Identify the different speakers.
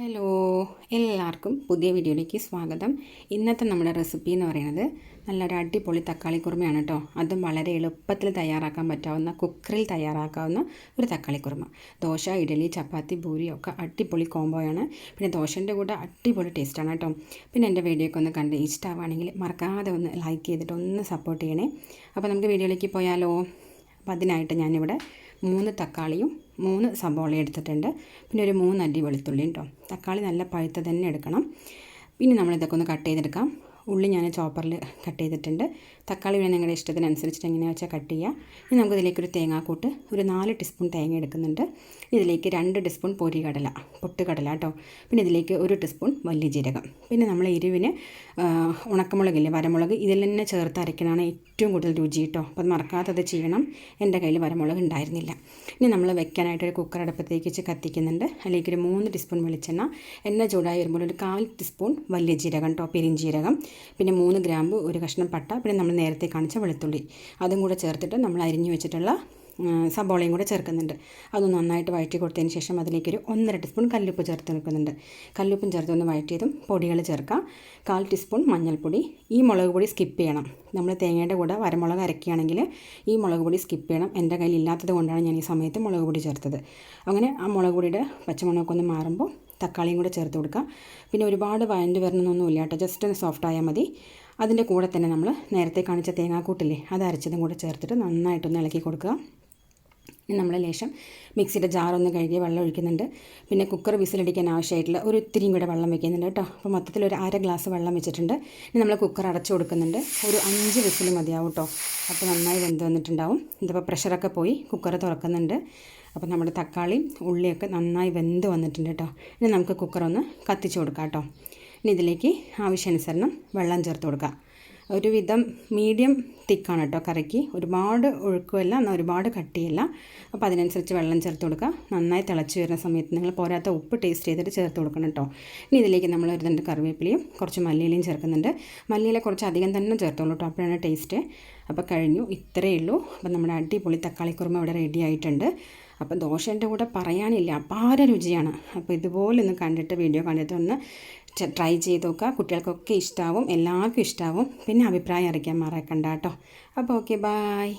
Speaker 1: Hello എല്ലാവർക്കും പുതിയ വീഡിയോയിലേക്ക് സ്വാഗതം. ഇന്നത്തെ നമ്മുടെ റെസിപ്പി എന്ന് പറയുന്നത് നല്ലൊരു അടിപൊളി തക്കാളി കുറുമയാണ് കേട്ടോ. അതും വളരെ എളുപ്പത്തിൽ തയ്യാറാക്കാൻ പറ്റാവുന്ന കുക്കറിൽ തയ്യാറാക്കാവുന്ന ഒരു തക്കാളി കുറുമ. ദോശ ഇഡലി ചപ്പാത്തി ഒക്കെ അടിപൊളി കോംബോയാണ് പിന്നെ ദോശന്റെ കൂടെ അടിപൊളി ടേസ്റ്റാണ് കേട്ടോ. പിന്നെ എന്റെ വീഡിയോയൊക്കെ ഒന്ന് കണ്ട് ഇഷ്ടമാവുകയാണെങ്കിൽ മറക്കാതെ ഒന്ന് ലൈക്ക് ചെയ്തിട്ട് ഒന്ന് സപ്പോർട്ട് ചെയ്യണേ. അപ്പോൾ നമുക്ക് വീഡിയോയിലേക്ക് പോയാലോ? അപ്പോൾ അതിനായിട്ട് ഞാനിവിടെ മൂന്ന് തക്കാളിയും മൂന്ന് സബോള എടുത്തിട്ടുണ്ട്. പിന്നെ ഒരു മൂന്ന് അല്ലി വെളുത്തുള്ളിയും കേട്ടോ തക്കാളി നല്ല പഴുത്ത തന്നെ എടുക്കണം. പിന്നെ നമ്മളിതൊക്കെ ഒന്ന് കട്ട് ചെയ്തെടുക്കാം. ഉള്ളി ഞാൻ ചോപ്പറിൽ കട്ട് ചെയ്തിട്ടുണ്ട്. തക്കാളി വേണം നിങ്ങളുടെ ഇഷ്ടത്തിനനുസരിച്ചിട്ട് എങ്ങനെയാ വെച്ചാൽ കട്ട് ചെയ്യുക ഇനി നമുക്ക് ഇതിലേക്ക് ഒരു തേങ്ങാക്കൂട്ട് ഒരു നാല് ടീസ്പൂൺ തേങ്ങ എടുക്കുന്നുണ്ട്. ഇതിലേക്ക് രണ്ട് ടീസ്പൂൺ പൊരികടല പൊട്ടുകടല കേട്ടോ. പിന്നെ ഇതിലേക്ക് ഒരു ടീസ്പൂൺ വലിയ ജീരകം പിന്നെ നമ്മൾ എരിവിന് ഉണക്കമുളകില്ലേ വരമുളക് ഇതിൽ തന്നെ ചേർത്ത് അരയ്ക്കണതാണ് ഏറ്റവും കൂടുതൽ രുചി കേട്ടോ. അപ്പോൾ അത് മറക്കാതെ ചെയ്യണം. എന്റെ കയ്യിൽ വരമുളക് ഉണ്ടായിരുന്നില്ല. ഇനി നമ്മൾ വെക്കാനായിട്ട് ഒരു കുക്കർ അടുപ്പത്തേക്ക് വെച്ച് കത്തിക്കുന്നുണ്ട്. അതിലേക്ക് ഒരു മൂന്ന് ടീസ്പൂൺ വെളിച്ചെണ്ണ. എണ്ണ ചൂടായി വരുമ്പോൾ ഒരു കാൽ ടീസ്പൂൺ വലിയ ജീരകം കേട്ടോ പെരിഞ്ചീരകം. പിന്നെ മൂന്ന് ഗ്രാമ്പ് ഒരു കഷ്ണം പട്ട പിന്നെ നമ്മൾ നേരത്തെ കാണിച്ച വെളുത്തുള്ളി. അതും കൂടെ ചേർത്തിട്ട് നമ്മൾ അരിഞ്ഞു വെച്ചിട്ടുള്ള സബോളയും കൂടെ ചേർക്കുന്നുണ്ട്. അത് നന്നായിട്ട് വഴറ്റി കൊടുത്തതിന് ശേഷം അതിലേക്കൊരു ഒന്നര ടീസ്പൂൺ കല്ലുപ്പ് ചേർത്ത് വെക്കുന്നുണ്ട്. കല്ലുപ്പും ചേർത്ത് ഒന്ന് വഴറ്റിയതും പൊടികൾ ചേർക്കാം കാൽ ടീസ്പൂൺ മഞ്ഞൾപ്പൊടി. ഈ മുളക് പൊടി സ്കിപ്പ് ചെയ്യണം. നമ്മൾ തേങ്ങയുടെ കൂടെ വരമുളക് അരക്കുകയാണെങ്കിൽ ഈ മുളക് പൊടി സ്കിപ്പ് ചെയ്യണം. എന്റെ കയ്യിൽ ഇല്ലാത്തത് കൊണ്ടാണ് ഞാൻ ഈ സമയത്ത് മുളക് പൊടി ചേർത്തത്. അങ്ങനെ ആ മുളക് പൊടിയുടെ പച്ചമുളകൊക്കെ ഒന്ന് മാറുമ്പോൾ തക്കാളിയും കൂടെ ചേർത്ത് കൊടുക്കാം. പിന്നെ ഒരുപാട് വഴണ്ട് വരണമെന്നൊന്നുമില്ല കേട്ടോ. ജസ്റ്റ് ഒന്ന് സോഫ്റ്റ് ആയാൽ മതി. അതിന്റെ കൂടെ തന്നെ നമ്മൾ നേരത്തെ കാണിച്ച തേങ്ങാക്കൂട്ടില്ലേ അത് അരച്ചതും കൂടെ ചേർത്തിട്ട് നന്നായിട്ടൊന്ന് ഇളക്കി കൊടുക്കുക. നമ്മൾ ലേശം മിക്സിയുടെ ജാറൊന്ന് കഴുകി വെള്ളം ഒഴിക്കുന്നുണ്ട്. പിന്നെ കുക്കർ വിസിലടിക്കാൻ ആവശ്യമായിട്ടുള്ള ഒരു ഇത്തിരിയും കൂടെ വെള്ളം വെക്കുന്നുണ്ട് കേട്ടോ. അപ്പോൾ മൊത്തത്തിൽ ഒരു അര ഗ്ലാസ് വെള്ളം വെച്ചിട്ടുണ്ട്. ഇനി നമ്മൾ കുക്കർ അടച്ചു കൊടുക്കുന്നുണ്ട്. ഒരു അഞ്ച് വിസിൽ മതിയാവും കേട്ടോ. അപ്പോൾ നന്നായി വെന്ത് വന്നിട്ടുണ്ടാവും. ഇതിപ്പോൾ പ്രഷറൊക്കെ പോയി. കുക്കർ തുറക്കുന്നുണ്ട്. അപ്പോൾ നമ്മുടെ തക്കാളിയും ഉള്ളിയൊക്കെ നന്നായി വെന്ത് വന്നിട്ടുണ്ട് കേട്ടോ. ഇനി നമുക്ക് കുക്കർ ഒന്ന് കത്തിച്ച് കൊടുക്കാം കേട്ടോ. ഇനി ഇതിലേക്ക് ആവശ്യാനുസരണം വെള്ളം ചേർത്ത് കൊടുക്കാം. ഒരുവിധം മീഡിയം തിക്കാണ് കേട്ടോ കറിക്ക്. ഒരുപാട് ഒഴുക്കുമല്ല എന്നാൽ ഒരുപാട് കട്ടിയല്ല. അപ്പോൾ അതിനനുസരിച്ച് വെള്ളം ചേർത്ത് കൊടുക്കുക. നന്നായി തിളച്ച് വരുന്ന സമയത്ത് നിങ്ങൾ പോരാത്ത ഉപ്പ് ടേസ്റ്റ് ചെയ്തിട്ട് ചേർത്ത് കൊടുക്കണം കേട്ടോ. ഇനി ഇതിലേക്ക് നമ്മൾ ഒരു രണ്ട് കറിവേപ്പിലയും കുറച്ച് മല്ലിയിലയും ചേർക്കുന്നുണ്ട്. മല്ലിയില കുറച്ച് അധികം തന്നെ ചേർത്തോളൂ കേട്ടോ അപ്പോഴാണ് ടേസ്റ്റ് അപ്പോൾ കഴിഞ്ഞു ഇത്രയേ ഉള്ളൂ. അപ്പോൾ നമ്മുടെ അടിപൊളി തക്കാളിക്കുറുമ ഇവിടെ റെഡി ആയിട്ടുണ്ട്. അപ്പോൾ ദോശേന്റെ കൂടെ പറയാനില്ല അപാര രുചിയാണ്. അപ്പോൾ ഇതുപോലെ ഒന്ന് കണ്ടിട്ട് വീഡിയോ കണ്ടിട്ട് ഒന്ന് ട്രൈ ചെയ്ത് നോക്കുക. കുട്ടികൾക്കൊക്കെ ഇഷ്ടമാവും എല്ലാവർക്കും ഇഷ്ടമാവും പിന്നെ അഭിപ്രായം അറിയിക്കാൻ മറക്കണ്ട കേട്ടോ. അപ്പോൾ ഓക്കെ ബായ്